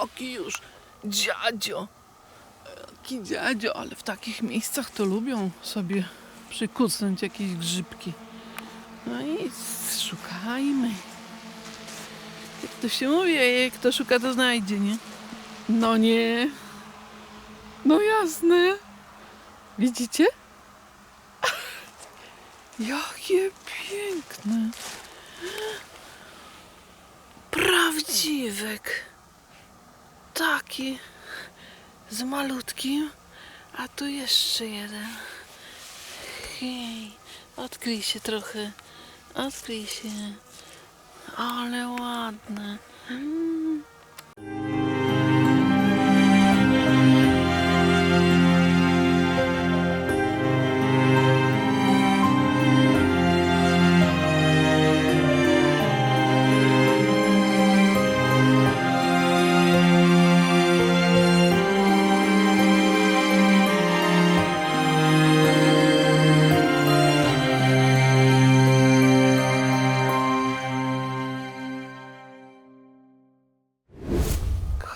Jaki już dziadzio. Jaki dziadzio, ale w takich miejscach to lubią sobie przykucnąć jakieś grzybki. No i szukajmy. Jak to się mówi, jak kto szuka, to znajdzie, nie? No nie. No jasne. Widzicie? Jakie piękne. Prawdziwek. Taki. Z malutkim. A tu jeszcze jeden. Hej. Odkryj się trochę. Odkryj się. Ale ładne. Mm.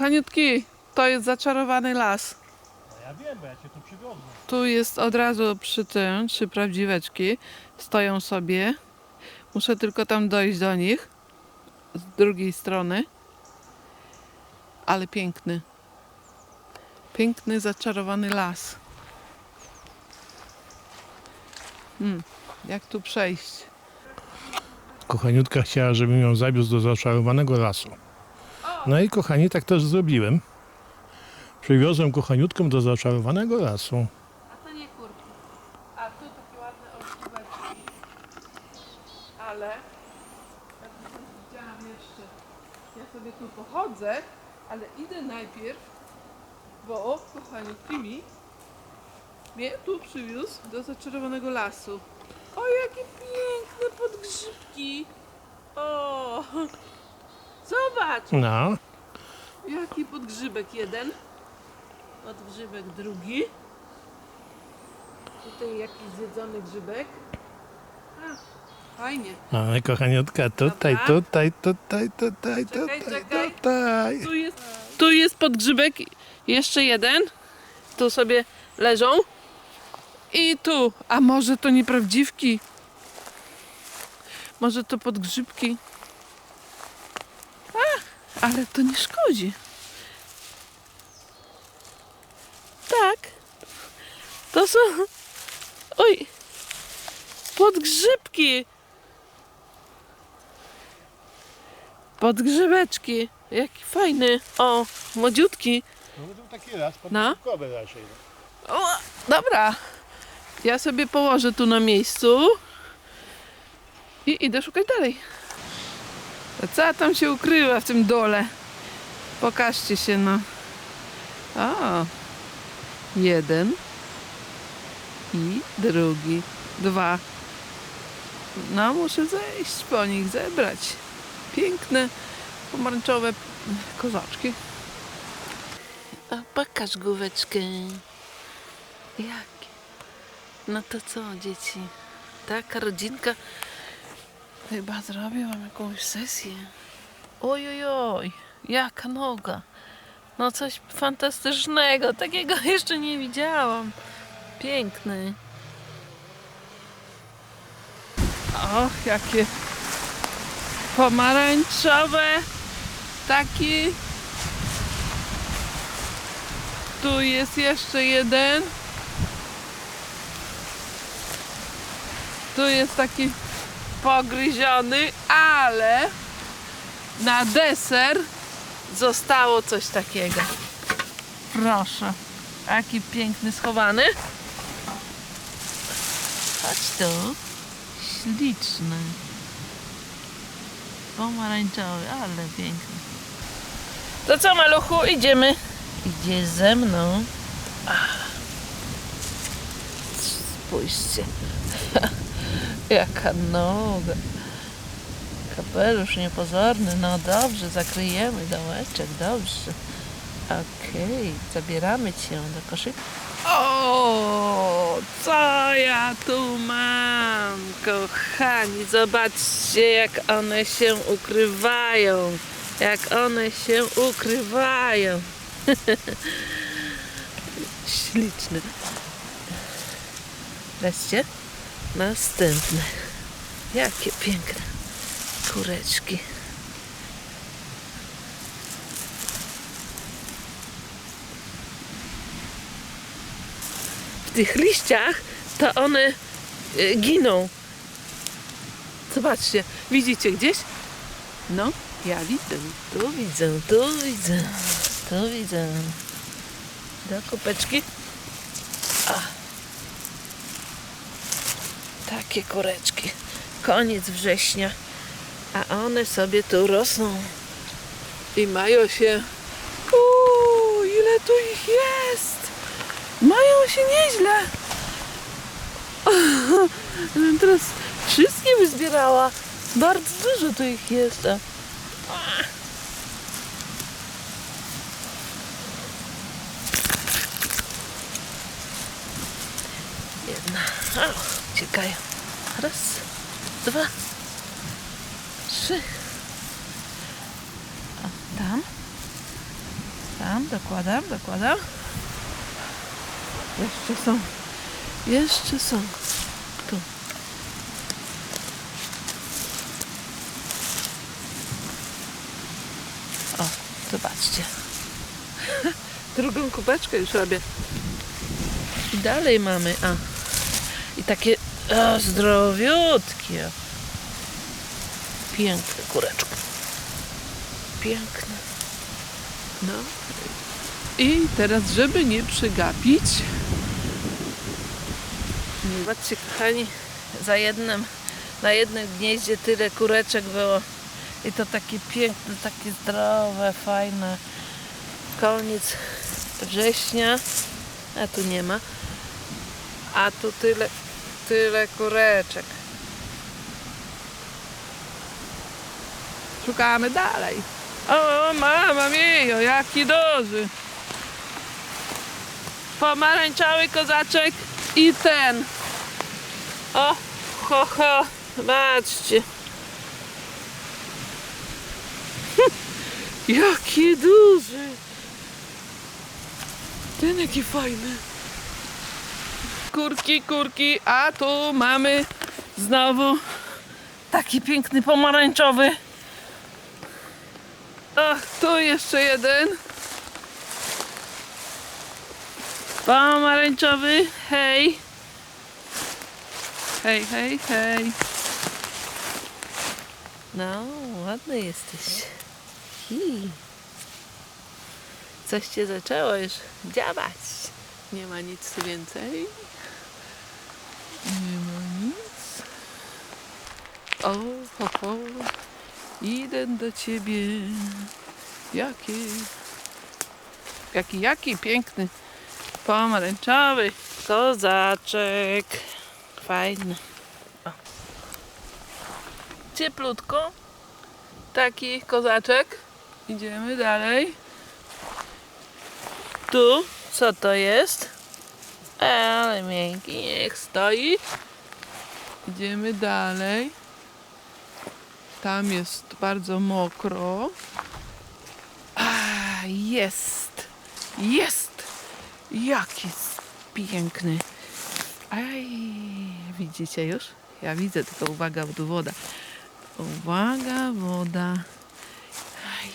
Kochaniutki, to jest zaczarowany las. No ja wiem, bo ja cię tu przywiozłem. Tu jest od razu przy tym trzy prawdziweczki. Stoją sobie. Muszę tylko tam dojść do nich. Z drugiej strony. Ale piękny. Piękny, zaczarowany las. Hmm, jak tu przejść? Kochaniutka chciała, żebym ją zawiózł do zaczarowanego lasu. No i kochani, tak też zrobiłem. Przywiozłem kochaniutkę do zaczarowanego lasu. A to nie kurki. A tu takie ładne olsztyweczki. Ale ja tu coś widziałam jeszcze. Ja sobie tu pochodzę, ale idę najpierw, bo kochani mi mnie tu przywiózł do zaczarowanego lasu. O, jakie piękne podgrzybki! O! Zobacz! No, Jaki podgrzybek jeden, podgrzybek drugi. Tutaj jakiś zjedzony grzybek. A, fajnie. ale kochaniutka, tutaj, Dobra. tutaj, tutaj, tutaj, Czekaj, tutaj, czekaj. tutaj. Tu jest, tu jest podgrzybek, jeszcze jeden. Tu sobie leżą. I tu. A może to nieprawdziwki? Może to podgrzybki? Ale to nie szkodzi. Tak. To są... Oj. Podgrzybki. Podgrzebeczki. Jaki fajny. O, młodziutki. No to taki raz, No. podgrzybkowy raczej. O, dobra. Ja sobie położę tu na miejscu. I idę szukać dalej. Co tam się ukrywa w tym dole? Pokażcie się, no. O. Jeden. I drugi. Dwa. No, muszę zejść po nich, zebrać. Piękne, pomarańczowe kozaczki. A pokaż główeczkę. Jakie? No to co, dzieci? Taka rodzinka. Chyba zrobię wam jakąś sesję. Oj, oj, oj. Jaka noga. No coś fantastycznego. Takiego jeszcze nie widziałam. Piękny. Och, jakie pomarańczowe. Taki. Tu jest jeszcze jeden. Tu jest taki pogryziony, ale na deser zostało coś takiego. Proszę. Jaki piękny schowany. Chodź tu. Śliczny. Pomarańczowy, ale piękny. To co, maluchu, idziemy? Idzie ze mną. Spójrzcie. Jaka noga. Kapelusz niepozorny. No dobrze, zakryjemy dołeczek, dobrze. Okej, zabieramy cię do koszyka. O, co ja tu mam, kochani? Zobaczcie, jak one się ukrywają. Jak one się ukrywają. Śliczne. Wreszcie następne. Jakie piękne kureczki. W tych liściach to one y, giną. Zobaczcie, widzicie gdzieś? No, ja widzę. Tu widzę, tu widzę, tu widzę. Do. Takie koreczki. Koniec września. A one sobie tu rosną. I mają się... Uuu, ile tu ich jest! Mają się nieźle! Bym teraz wszystkie wyzbierała. Bardzo dużo tu ich jest. Jedna. O, uciekają. Raz, dwa, trzy. O, tam. Tam, dokładam, dokładam. Jeszcze są. Jeszcze są. Tu. O, zobaczcie. Drugą kubeczkę już robię. I dalej mamy, a. I takie o, zdrowiutkie. Piękne kureczki. Piękne. No. I teraz, żeby nie przegapić, Zobaczcie, kochani, za jednym, na jednym gnieździe tyle kureczek było. I to takie piękne, takie zdrowe, fajne. Koniec września, a tu nie ma. A tu tyle, tyle kureczek. szukamy dalej. O, mama mio, jaki duży! Pomarańczowy kozaczek i ten. O, ho, ho, patrzcie. Jaki duży. Ten jaki fajny. Kurki, kurki, a tu mamy Znowu taki piękny pomarańczowy. Ach, tu jeszcze jeden. Pomarańczowy, hej. Hej, hej, hej. No, ładny jesteś. Hi. Coś cię zaczęło już działać. Nie ma nic więcej. Nie ma nic. O, ho, ho. Idę do ciebie. Jaki, jaki, jaki piękny pomarańczowy. Kozaczek. Fajny. O. Cieplutko. Taki kozaczek. Idziemy dalej. Tu, co to jest? Ale miękki, niech stoi. Idziemy dalej. Tam jest bardzo mokro. A, jest! Jest! Jaki piękny. Aj, widzicie już? Ja widzę, tylko uwaga, tu woda. Uwaga, woda. Aj,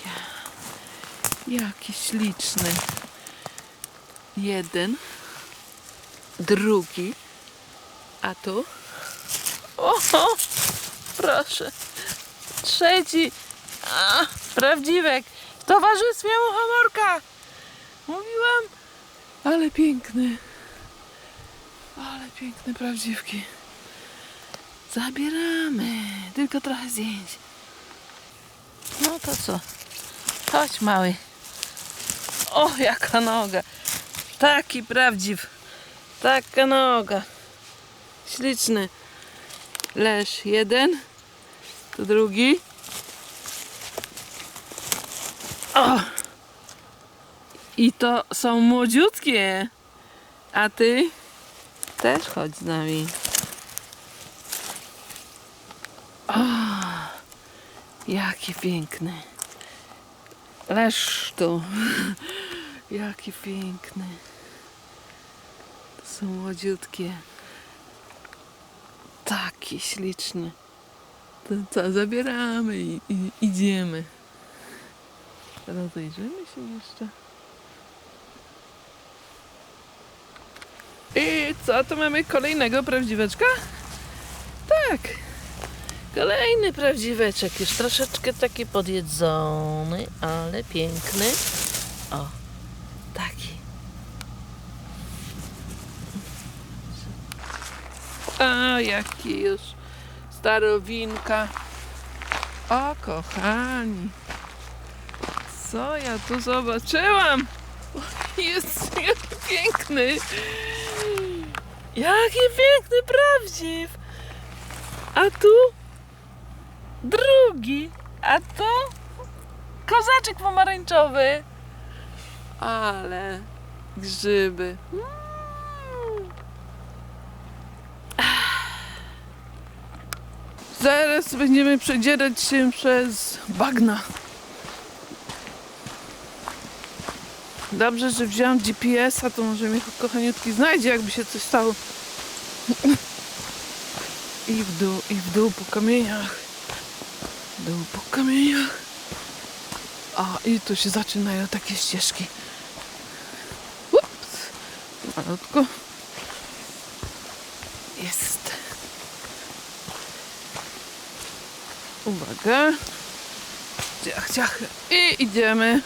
jaki śliczny. Jeden. Drugi. A tu? Oho, proszę. Trzeci. A, prawdziwek. W towarzystwie muchomorka. Mówiłam, ale piękny. Ale piękne prawdziwki. Zabieramy. Tylko trochę zdjęć. No to co? Chodź mały. O, jaka noga. Taki prawdziw. Taka noga. Śliczny. Leż jeden, to drugi. O! I to są młodziutkie. A ty też chodź z nami. O! Jaki piękny. Leszczu. Jaki piękny. To są młodziutkie. Taki śliczny. To co, zabieramy i, i idziemy. Rozejrzymy się jeszcze. I co, tu mamy kolejnego prawdziweczka? Tak. Kolejny prawdziweczek, już troszeczkę taki podjedzony, ale piękny. O, taki. A, jaki już starowinka. O, kochani. Co ja tu zobaczyłam? Jest jaki piękny. Jaki piękny prawdziw! A tu drugi, a tu kozaczek pomarańczowy. Ale grzyby. Zaraz będziemy przedzierać się przez bagna. Dobrze, że wziąłem GPS-a, to może mnie kochaniutki znajdzie, jakby się coś stało. I w dół, i w dół po kamieniach. W dół po kamieniach. A, i tu się zaczynają takie ścieżki. Ups. Malutko. Jest. Uwaga. Ciach, ciach. I idziemy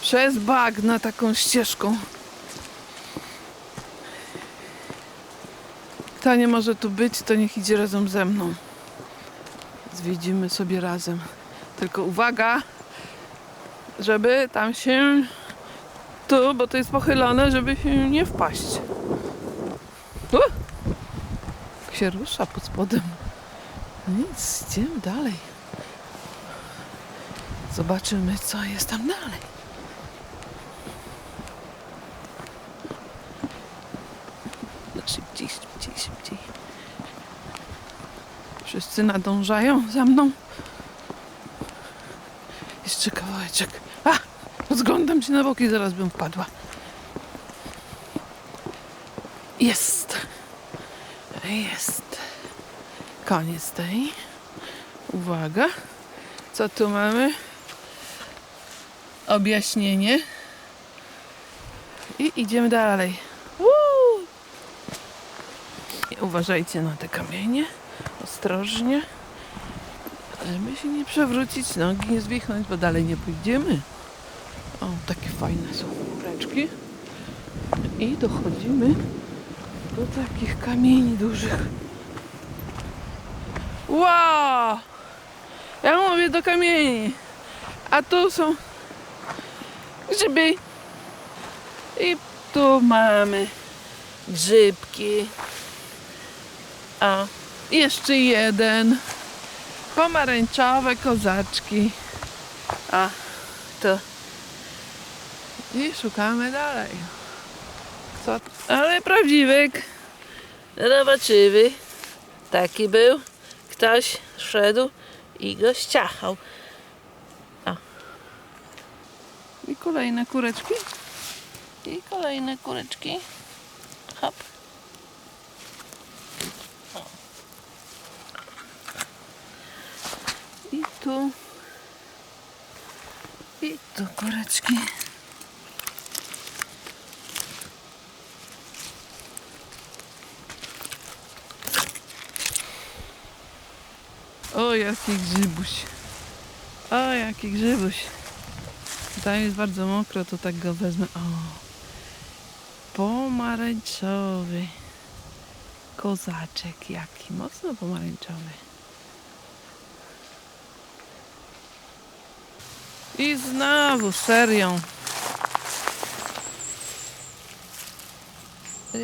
przez bagna taką ścieżką. Kto nie może tu być, to niech idzie razem ze mną. Zwiedzimy sobie razem. Tylko uwaga, żeby tam się tu, bo to jest pochylone, żeby się nie wpaść. U! Jak się rusza pod spodem. Nic, idziemy dalej. Zobaczymy, co jest tam dalej. No szybciej, szybciej, szybciej. Wszyscy nadążają za mną. Jeszcze kawałeczek. A! Rozglądam się na boki, zaraz bym wpadła. Jest. Jest. Koniec tej. Uwaga. Co tu mamy? Objaśnienie. I idziemy dalej. Woo! Uważajcie na te kamienie. Ostrożnie. Żeby się nie przewrócić, nogi nie zwichnąć, bo dalej nie pójdziemy. O, takie fajne są góreczki. I dochodzimy do takich kamieni dużych. Wow! Ja mówię do kamieni. A tu są grzyby. I tu mamy grzybki. A jeszcze jeden. Pomarańczowe kozaczki. A to. I szukamy dalej. Co? Ale prawdziwek. Robaczywy. Taki był. Ktoś szedł i go ściachał. I kolejne kureczki. I kolejne kureczki. Hop. I tu. I tu kureczki. O, jaki grzybuś. O, jaki grzybuś. Tam jest bardzo mokro, to tak go wezmę. O. Pomarańczowy. Kozaczek jaki. Mocno pomarańczowy. I znowu serią.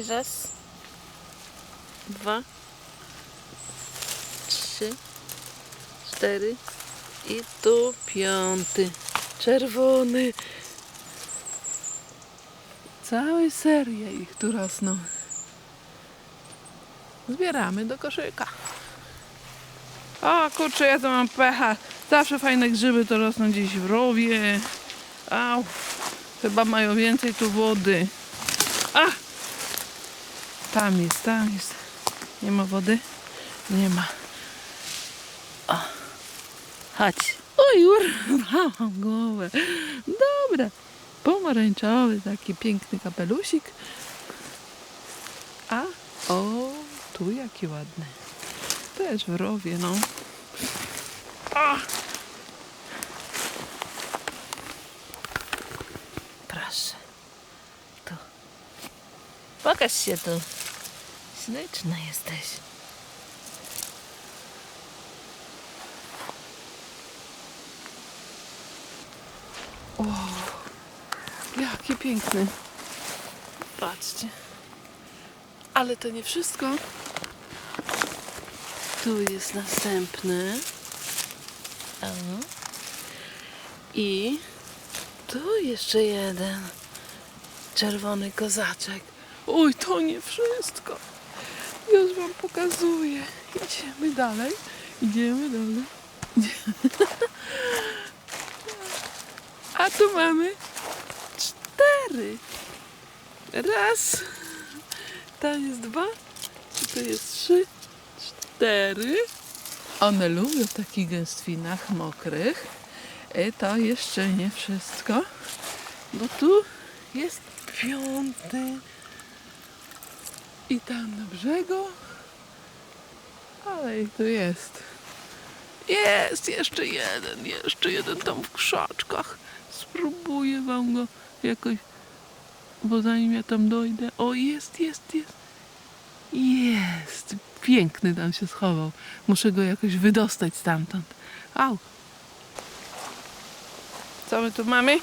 Raz. Dwa. Trzy. Cztery. I tu piąty. Czerwony. Całe serie ich tu rosną. Zbieramy do koszyka. O kurczę, ja to mam pecha. Zawsze fajne grzyby to rosną gdzieś w rowie, Au, chyba mają więcej tu wody. A! Tam jest, tam jest. Nie ma wody? Nie ma. Chodź. Oj, urwałam głowę. Dobra. Pomarańczowy, taki piękny kapelusik. A, o, tu jaki ładny. Też w rowie, no. A! Proszę. Tu. Pokaż się tu. Śliczna jesteś. O, jaki piękny. Patrzcie. Ale to nie wszystko. Tu jest następny. O. I tu jeszcze jeden. Czerwony kozaczek. Oj, to nie wszystko. Już wam pokazuję. Idziemy dalej. Idziemy dalej. Tu mamy cztery. Raz. Tam jest dwa. Tu jest trzy. Cztery. One lubią w takich gęstwinach mokrych. I to jeszcze nie wszystko. Bo tu jest piąty. I tam na brzegu. Ale i tu jest. Jest jeszcze jeden, jeszcze jeden tam w krzaczkach. Spróbuję wam go jakoś, bo zanim ja tam dojdę. O, jest, jest, jest. Jest. Piękny tam się schował. Muszę go jakoś wydostać stamtąd. Au. Co my tu mamy?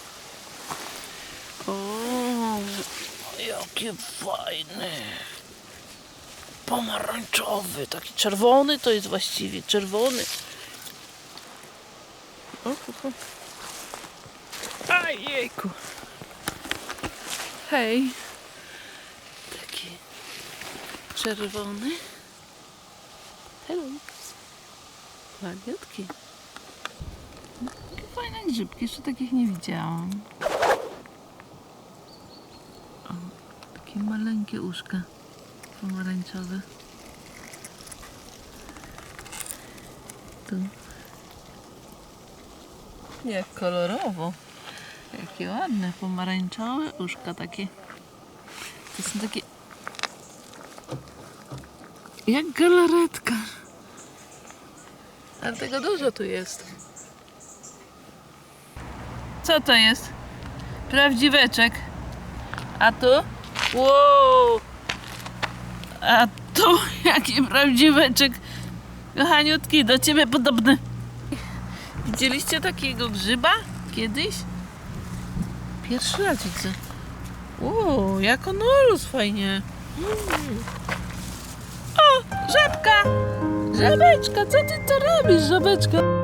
O, jaki fajny. Pomarańczowy, taki czerwony to jest właściwie, czerwony. O, o, o. Aj, jejku. Hej. Taki czerwony. Hello. Jakie fajne grzybki, jeszcze takich nie widziałam. O, takie maleńkie uszka pomarańczowe. Tu. Jak kolorowo. Jakie ładne pomarańczowe uszka takie. To są takie jak galaretka. Ale tego dużo tu jest. Co to jest? Prawdziweczek. A tu? Wow! A tu jaki prawdziweczek. Kochaniutki, do ciebie podobny. Widzieliście takiego grzyba kiedyś? Pierwszy raz widzę. Wow, jak on urósł fajnie. O, żabka! Żabeczka, co ty to robisz, żabeczka?